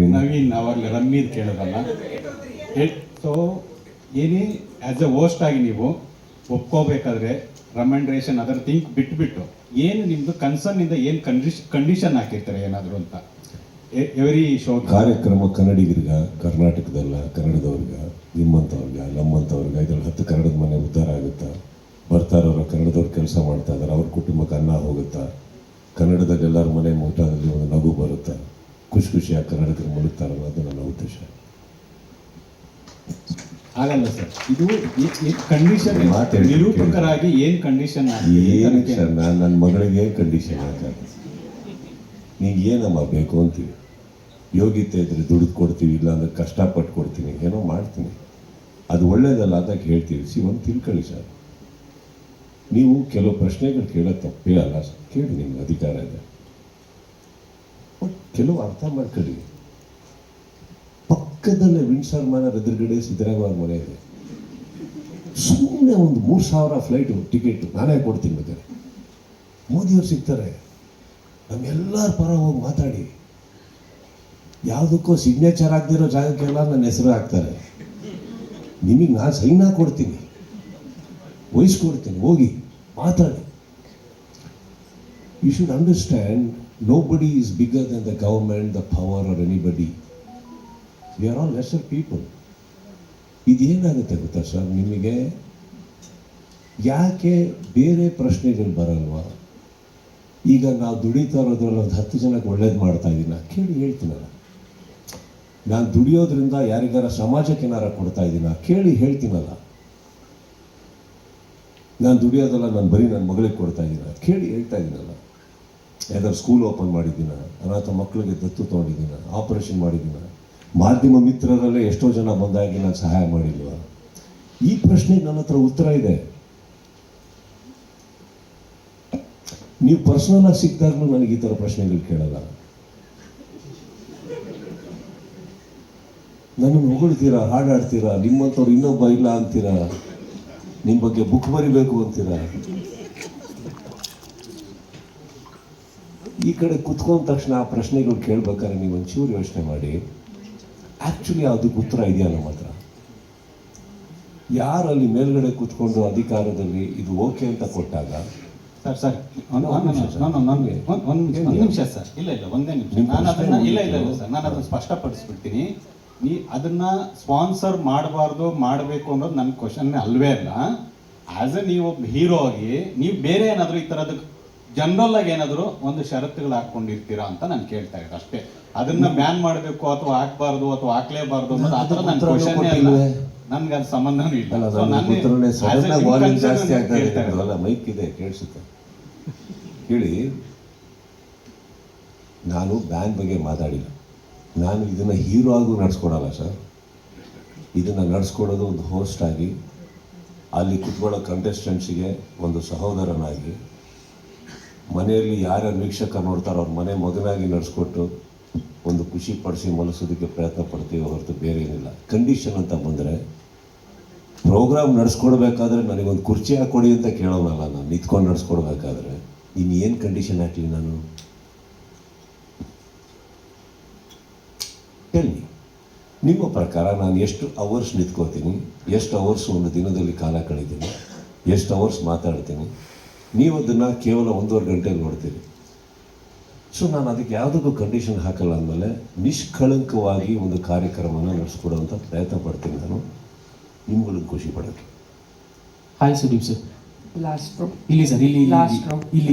ನವೀನ್. ನವೀನ್ ಅವಾಗಲೇ ರಮ್ಮಿದ್ ಕೇಳೋದಲ್ಲ. ಸೊ ಏನೇ ಆ್ಯಸ್ ಎ ಓಸ್ಟ್ ಆಗಿ ನೀವು ಒಪ್ಕೋಬೇಕಾದ್ರೆ ರಮಂಡ್ರೇಷನ್ ಅದರ ಥಿಂಕ್ ಬಿಟ್ಬಿಟ್ಟು ಏನು ನಿಮ್ಮದು ಕನ್ಸರ್ನ್ ಇಂದ ಏನು ಕಂಡೀಷನ್ ಕಂಡೀಷನ್ ಹಾಕಿರ್ತಾರೆ ಏನಾದರೂ ಅಂತ. ಎವ್ರಿ ಶೋ ಕಾರ್ಯಕ್ರಮ ಕನ್ನಡಿಗರಿಗ ಕರ್ನಾಟಕದಲ್ಲ ಕನ್ನಡದವ್ರಿಗ ನಿಮ್ಮಂಥವ್ರಿಗ ನಮ್ಮಂಥವ್ರಿಗ ಇದ್ರಲ್ಲಿ ಹತ್ತು ಕನ್ನಡದ ಮನೆ ಉದ್ಧಾರ ಆಗುತ್ತಾ? ಬರ್ತಾ ಇರೋರು ಕನ್ನಡದವ್ರು ಕೆಲಸ ಮಾಡ್ತಾ ಇದ್ದಾರೆ ಅವ್ರ ಕುಟುಂಬಕ್ಕೆ ಅನ್ನ ಹೋಗುತ್ತಾ? ಕನ್ನಡದಾಗ ಎಲ್ಲರ ಮನೆ ಊಟದಲ್ಲಿ ಒಂದು ನಗು ಬರುತ್ತಾ? ಖುಷಿ ಖುಷಿಯಾಗಿ ಕರ್ನಾಟಕ ಮುಳುಗ್ತಾರಲ್ಲ ಅದು ನನ್ನ ಉದ್ದೇಶ. ಆಗಲ್ಲ ಸರ್. ಇದು ಕಂಡೀಷನ್. ನಿರೂಪಕರಾಗಿ ಏನು ಕಂಡೀಷನ್ ಏನು ಸರ್ ನಾನು ನನ್ನ ಮಗಳಿಗೆ ಕಂಡೀಷನ್ ಹಾಕೋದು ನಿಂಗೆ ಏನಮ್ಮ ಬೇಕು ಅಂತೀವಿ? ಯೋಗ್ಯತೆ ಇದ್ರೆ ದುಡ್ಡು ಕೊಡ್ತೀವಿ ಇಲ್ಲ ಅಂದ್ರೆ ಕಷ್ಟಪಟ್ಟು ಕೊಡ್ತೀನಿ ಏನೋ ಮಾಡ್ತೀನಿ. ಅದು ಒಳ್ಳೇದಲ್ಲ ಅಂತ ಹೇಳ್ತೀವಿ. ಸಿ ಒಂದು ತಿಳ್ಕೊಳ್ಳಿ ಸರ್. ನೀವು ಕೆಲವು ಪ್ರಶ್ನೆಗಳು ಕೇಳೋ ತಪ್ಪೇ ಅಲ್ಲ ಸರ್. ಕೇಳಿ ನಿಮ್ಗೆ ಅಧಿಕಾರ ಇದೆ. ಕೆಲವು ಅರ್ಥ ಮಾಡ್ಕೊಳ್ಳಿ. ಪಕ್ಕದಲ್ಲೇ ವಿಂಡ್ಸರ್ ಮನೆ ಎದುರುಗಡೆ ಸಿದ್ದರಾಮಯ್ಯ ಮನೆ ಇದೆ. ಸುಮ್ಮನೆ ಒಂದು ಮೂರು ಸಾವಿರ ಫ್ಲೈಟು ಟಿಕೆಟ್ ನಾನೇ ಕೊಡ್ತೀನಿ ಬೇಕಾದ್ರೆ ಮೋದಿಯವ್ರು ಸಿಗ್ತಾರೆ. ನಮ್ಮೆಲ್ಲರ ಪರ ಹೋಗಿ ಮಾತಾಡಿ. ಯಾವುದಕ್ಕೂ ಸಿಗ್ನೇಚರ್ ಆಗದಿರೋ ಜಾಗಕ್ಕೆಲ್ಲ ನನ್ನ ಹೆಸರು ಹಾಕ್ತಾರೆ. ನಿಮಗೆ ನಾನು ಸೈನ್ ಕೊಡ್ತೀನಿ. ವಹಿಸ್ಕೊಡ್ತೀನಿ. ಹೋಗಿ ಮಾತಾಡಿ. You should understand nobody is bigger than the government the or or We are are all people. ಇದೇನಾಗುತ್ತೆ ಗೊತ್ತಾ ಸರ್ ನಿಮಗೆ? ಯಾಕೆ ಬೇರೆ ಪ್ರಶ್ನೆಗಳು ಬರಲ್ವಾ? ಈಗ ನಾವು ದುಡಿತಾ ಇರೋದ್ರಲ್ಲಿ ಒಂದು ಹತ್ತು ಜನಕ್ಕೆ ಒಳ್ಳೇದು ಮಾಡ್ತಾ ಇದ್ದೀನ ಕೇಳಿ ಹೇಳ್ತೀನಲ್ಲ ನಾನು. ದುಡಿಯೋದ್ರಿಂದ ಯಾರಿಗಾರ ಸಮಾಜಕ್ಕೆ ಏನಾರ ಕೊಡ್ತಾ ಇದ್ದೀನ ಕೇಳಿ ಹೇಳ್ತೀನಲ್ಲ ನಾನು. ದುಡಿಯೋದಲ್ಲ ನಾನು ಬರೀ ನನ್ನ ಮಗಳಿಗೆ ಕೊಡ್ತಾ ಇದ್ದೀನ ಕೇಳಿ ಹೇಳ್ತಾ ಇದ್ದೀನಲ್ಲ ಯಾವ್ದಾದ್ರು ಸ್ಕೂಲ್ ಓಪನ್ ಮಾಡಿದ್ದೀನ ಅನಾಥ ಮಕ್ಕಳಿಗೆ ದತ್ತು ತೊಗೊಂಡಿದ್ದೀನ ಆಪರೇಷನ್ ಮಾಡಿದ್ದೀನ ಮಾಧ್ಯಮ ಮಿತ್ರರಲ್ಲೇ ಎಷ್ಟೋ ಜನ ಬಂದಾಗಿ ನಾನು ಸಹಾಯ ಮಾಡಿಲ್ವ? ಈ ಪ್ರಶ್ನೆಗೆ ನನ್ನ ಹತ್ರ ಉತ್ತರ ಇದೆ. ನೀವು ಪರ್ಸನಲ್ ಆಗಿ ಸಿಕ್ಕಿದಾಗಲೂ ನನಗೆ ಈ ಥರ ಪ್ರಶ್ನೆಗಳು ಕೇಳಲ್ಲ. ನನ್ನನ್ನು ಹೊಗಳ್ತೀರಾ, ಹಾಡಾಡ್ತೀರಾ, ನಿಮ್ಮಂಥವ್ರು ಇನ್ನೊಬ್ಬ ಇಲ್ಲ ಅಂತೀರಾ, ನಿಮ್ಮ ಬಗ್ಗೆ ಬುಕ್ ಬರಿಬೇಕು ಅಂತೀರಾ? ಈ ಕಡೆ ಕುತ್ಕೊಂಡ ತಕ್ಷಣ ಆ ಪ್ರಶ್ನೆಗಳು ಕೇಳ್ಬೇಕಾದ್ರೆ ನೀವು ಒಂಚೂರು ಯೋಚನೆ ಮಾಡಿ. ಆ್ಯಕ್ಚುಲಿ ಅದಕ್ಕೆ ಉತ್ತರ ಇದೆಯಾ ನಮ್ಮ ಹತ್ರ? ಯಾರಲ್ಲಿ ಮೇಲ್ಗಡೆ ಕೂತ್ಕೊಂಡು ಅಧಿಕಾರದಲ್ಲಿ ಇದು ಓಕೆ ಅಂತ ಕೊಟ್ಟಾಗ? ಸರ್ ಸರ್ ನನಗೆ ಒಂದು ನಿಮಿಷ ಸರ್. ಇಲ್ಲ ಇಲ್ಲ ಒಂದೇ ನಿಮಿಷ. ನಾನು ಅದನ್ನ ಇಲ್ಲ ಇಲ್ಲ ಇಲ್ಲ ಸರ್. ನಾನು ಅದನ್ನ ಸ್ಪಷ್ಟಪಡಿಸ್ಬಿಡ್ತೀನಿ. ನೀ ಅದನ್ನ ಸ್ಪಾನ್ಸರ್ ಮಾಡಬಾರ್ದು ಮಾಡಬೇಕು ಅನ್ನೋದು ನನ್ನ ಕ್ವಶನ್ ಅಲ್ವೇ ಅಲ್ಲ. ಆಸ್ ಎ ನೀವು ಒಬ್ಬ ಹೀರೋ ಆಗಿ ನೀವು ಬೇರೆ ಏನಾದರೂ ಈ ಥರದ್ದು ಜನರಲ್ ಆಗಿ ಏನಾದರೂ ಒಂದು ಷರತ್ತುಗಳು ಹಾಕೊಂಡಿರ್ತೀರಾ ಅಂತ ನಾನು ಕೇಳ್ತಾ ಇದ್ದೆ ಅಷ್ಟೇ. ಅದನ್ನ ಬ್ಯಾನ್ ಮಾಡಬೇಕು ಅಥವಾ ಹಾಕ್ಬಾರ್ದು ಅಥವಾ ಹಾಕ್ಲೇಬಾರ್ದು ಅನ್ನೋದು ಆ ಥರ ನನ್ನ ಕ್ವಶನ್ ಕೊಟ್ಟಿಲ್ವೇ? ನನ್ಗೆ ಅದು ಸಂಬಂಧನೂ ಇಲ್ಲ. ಮೈಕ್ ಇದೆ ಕೇಳಿಸುತ್ತೆ. ಹೇಳಿ ನಾನು ಬ್ಯಾನ್ ಬಗ್ಗೆ ಮಾತಾಡಿಲ್ಲ. ನಾನು ಇದನ್ನ ಹೀರೋ ಆಗೂ ನಡ್ಸ್ಕೊಡಲ್ಲ ಸರ್. ಇದನ್ನ ನಡೆಸ್ಕೊಡೋದು ಒಂದು ಹೋಸ್ಟ್ ಆಗಿ ಅಲ್ಲಿ ಕುತ್ಕೊಳ್ಳೋ ಕಂಟೆಸ್ಟೆಂಟ್ಸಿಗೆ ಒಂದು ಸಹೋದರನಾಗಿ ಮನೆಯಲ್ಲಿ ಯಾರ್ಯಾರು ವೀಕ್ಷಕ ನೋಡ್ತಾರೋ ಅವ್ರ ಮನೆ ಮಗನಾಗಿ ನಡೆಸ್ಕೊಟ್ಟು ಒಂದು ಖುಷಿ ಪಡಿಸಿ ಮಲಸೋದಕ್ಕೆ ಪ್ರಯತ್ನ ಪಡ್ತೀವಿ ಹೊರತು ಬೇರೆ ಏನಿಲ್ಲ. ಕಂಡೀಷನ್ ಅಂತ ಬಂದರೆ ಪ್ರೋಗ್ರಾಮ್ ನಡೆಸ್ಕೊಡ್ಬೇಕಾದ್ರೆ ನನಗೊಂದು ಕುರ್ಚಿ ಹಾಕೊಡಿ ಅಂತ ಕೇಳೋನಲ್ಲ ನಾನು. ನಿಂತ್ಕೊಂಡು ನಡೆಸ್ಕೊಡ್ಬೇಕಾದ್ರೆ ಇನ್ನು ಏನು ಕಂಡೀಷನ್ ಹಾಕಲಿ ನಾನು? ಹೇಳಿ ನಿಮ್ಮ ಪ್ರಕಾರ ನಾನು ಎಷ್ಟು ಅವರ್ಸ್ ನಿಂತ್ಕೋತೀನಿ? ಎಷ್ಟು ಅವರ್ಸ್ ಒಂದು ದಿನದಲ್ಲಿ ಕಾಲ ಕಳಿತೀನಿ? ಎಷ್ಟು ಅವರ್ಸ್ ಮಾತಾಡ್ತೀನಿ? ನೀವು ಅದನ್ನು ಕೇವಲ ಒಂದೂವರೆ ಗಂಟೆಗೆ ನೋಡ್ತೀರಿ. ಸೊ ನಾನು ಅದಕ್ಕೆ ಯಾವುದಕ್ಕೂ ಕಂಡೀಷನ್ ಹಾಕಲ್ಲ ಅಂದಮೇಲೆ ನಿಷ್ಕಳಂಕವಾಗಿ ಒಂದು ಕಾರ್ಯಕ್ರಮನ ನಡೆಸ್ಕೊಡುವಂಥ ಪ್ರಯತ್ನ ಪಡ್ತೀನಿ ನಾನು. ನಿಮ್ಗಳಿಗೆ ಖುಷಿ ಪಡೋಕ್ಕೆ ಹಾಯ್ ಸುದೀಪ್ ಸರ್ ಲಾಸ್ಟ್ ಇಲ್ಲಿ ಸರ್ ಇಲ್ಲಿ ಲಾಸ್ಟ್ ಇಲ್ಲಿ.